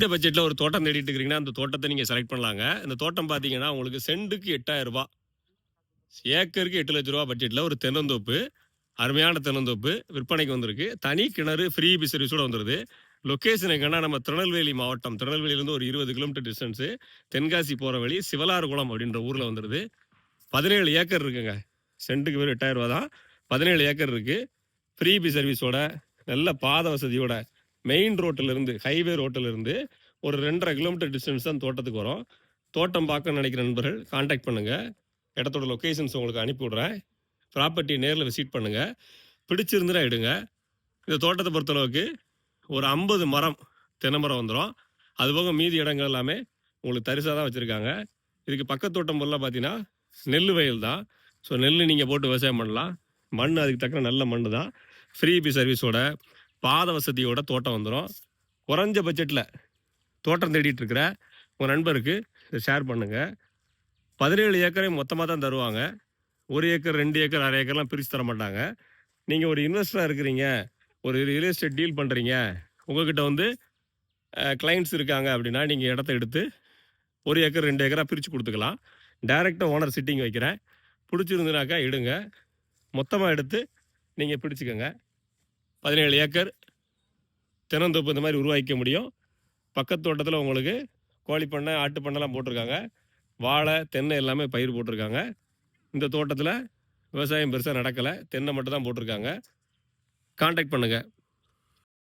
இந்த பட்ஜெட்டில் ஒரு தோட்டம் தேடிட்டு இருக்கிறீங்கன்னா அந்த தோட்டத்தை நீங்கள் செலக்ட் பண்ணலாங்க. இந்த தோட்டம் பார்த்தீங்கன்னா உங்களுக்கு செண்டுக்கு எட்டாயிரம் ரூபா ஏக்கருக்கு எட்டு லட்ச ரூபா பட்ஜெட்டில் ஒரு தென்னந்தோப்பு அருமையான தென்னந்தோப்பு விற்பனைக்கு வந்திருக்கு. தனி கிணறு ஃப்ரீ பி சர்வீஸோட வந்துருது. லொக்கேஷன் எங்கன்னா நம்ம திருநெல்வேலி மாவட்டம். திருநெல்வேலியிலேருந்து ஒரு இருபது கிலோமீட்டர் டிஸ்டன்ஸு தென்காசி போகிற வழி சிவலாறுகுளம் அப்படின்ற ஊரில் வந்துடுது பதினேழு ஏக்கர் இருக்குங்க. சென்ட்டுக்கு வெறும் எட்டாயிரம் ரூபா தான். பதினேழு ஏக்கர் இருக்குது ஃப்ரீபி சர்வீஸோட நல்ல பாத வசதியோட மெயின் ரோட்டில் இருந்து ஹைவே ரோட்டில் இருந்து ஒரு ரெண்டரை கிலோமீட்டர் டிஸ்டன்ஸ் தான் தோட்டத்துக்கு வரும். தோட்டம் பார்க்க நினைக்கிற நண்பர்கள் காண்டாக்ட் பண்ணுங்கள் இடத்தோட லொக்கேஷன்ஸ் உங்களுக்கு அனுப்பி விட்றேன் ப்ராப்பர்ட்டி நேரில் விசிட் பண்ணுங்கள் பிடிச்சிருந்துனா எடுங்க. இந்த தோட்டத்தை பொறுத்தளவுக்கு ஒரு ஐம்பது மரம் தென்னை மரம் வந்துடும் அதுபோக மீதி இடங்கள் எல்லாமே உங்களுக்கு தரிசாக தான் வச்சுருக்காங்க. இதுக்கு பக்கத்து தோட்டம் பார்த்தீங்கன்னா நெல் வயல் தான். ஸோ நெல் நீங்கள் போட்டு விவசாயம் பண்ணலாம். மண் அதுக்கு தக்க நல்ல மண் தான் ஃப்ரீபி சர்வீஸோட பாத வசதியோட தோட்டம் வந்துடும் குறைஞ்ச பட்ஜெட்டில் தோட்டம் தேடிட்டு இருக்கிற உங்கள் நண்பருக்கு இதை ஷேர் பண்ணுங்கள் பதினேழு ஏக்கரை மொத்தமாக தான் தருவாங்க. ஒரு ஏக்கர் ரெண்டு ஏக்கர் அரை ஏக்கர்லாம் பிரித்து தர மாட்டாங்க. நீங்கள் ஒரு இன்வெஸ்டராக இருக்கிறீங்க ஒரு ரியல் எஸ்டேட் டீல் பண்ணுறீங்க உங்கள்கிட்ட வந்து கிளைண்ட்ஸ் இருக்காங்க அப்படின்னா நீங்கள் இடத்த எடுத்து ஒரு ஏக்கர் ரெண்டு ஏக்கராக பிரித்து கொடுத்துக்கலாம். டைரெக்டாக ஓனர் சிட்டிங் வைக்கிறேன். பிடிச்சிருந்துனாக்கா எடுங்க. மொத்தமாக எடுத்து நீங்கள் பிடிச்சிக்கோங்க. பதினேழு ஏக்கர் தென்னந்தோப்பு இந்த மாதிரி உருவாக்கிக்க முடியும். பக்கத்து தோட்டத்தில் உங்களுக்கு கோழி பண்ணை ஆட்டு பண்ணைலாம் போட்டிருக்காங்க. வாழை தென்னை எல்லாமே பயிர் போட்டிருக்காங்க. இந்த தோட்டத்தில் விவசாயம் பெருசாக நடக்கலை. தென்னை மட்டும் தான் போட்டிருக்காங்க. காண்டாக்ட் பண்ணுங்கள்